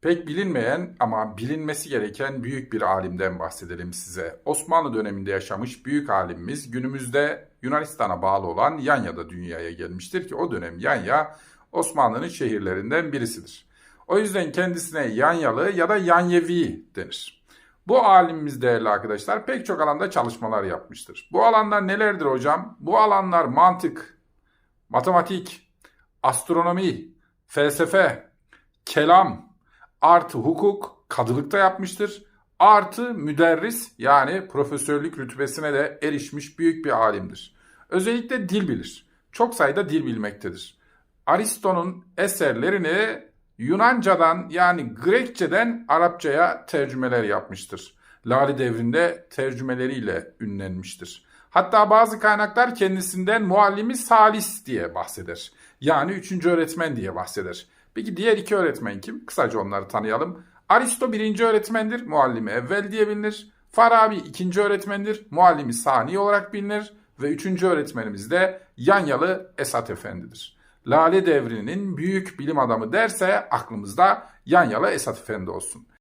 Pek bilinmeyen ama bilinmesi gereken büyük bir alimden bahsedelim size. Osmanlı döneminde yaşamış büyük alimimiz günümüzde Yunanistan'a bağlı olan Yanya'da dünyaya gelmiştir ki o dönem Yanya Osmanlı'nın şehirlerinden birisidir. O yüzden kendisine Yanyalı ya da Yanyevi denir. Bu alimimiz değerli arkadaşlar pek çok alanda çalışmalar yapmıştır. Bu alanlar nelerdir hocam? Bu alanlar mantık, matematik, astronomi, felsefe, kelam, artı hukuk, kadılıkta yapmıştır. Artı müderris yani profesörlük rütbesine de erişmiş büyük bir alimdir. Özellikle dil bilir. Çok sayıda dil bilmektedir. Aristo'nun eserlerini Yunancadan yani Grekçeden Arapçaya tercümeler yapmıştır. Lale devrinde tercümeleriyle ünlenmiştir. Hatta bazı kaynaklar kendisinden muallimi salis diye bahseder. Yani üçüncü öğretmen diye bahseder. Peki diğer iki öğretmen kim? Kısaca onları tanıyalım. Aristo birinci öğretmendir, muallimi evvel diye bilinir. Farabi ikinci öğretmendir, muallimi sani olarak bilinir. Ve üçüncü öğretmenimiz de Yanyalı Esat Efendi'dir. Lale devrinin büyük bilim adamı derse aklımızda Yanyalı Esat Efendi olsun.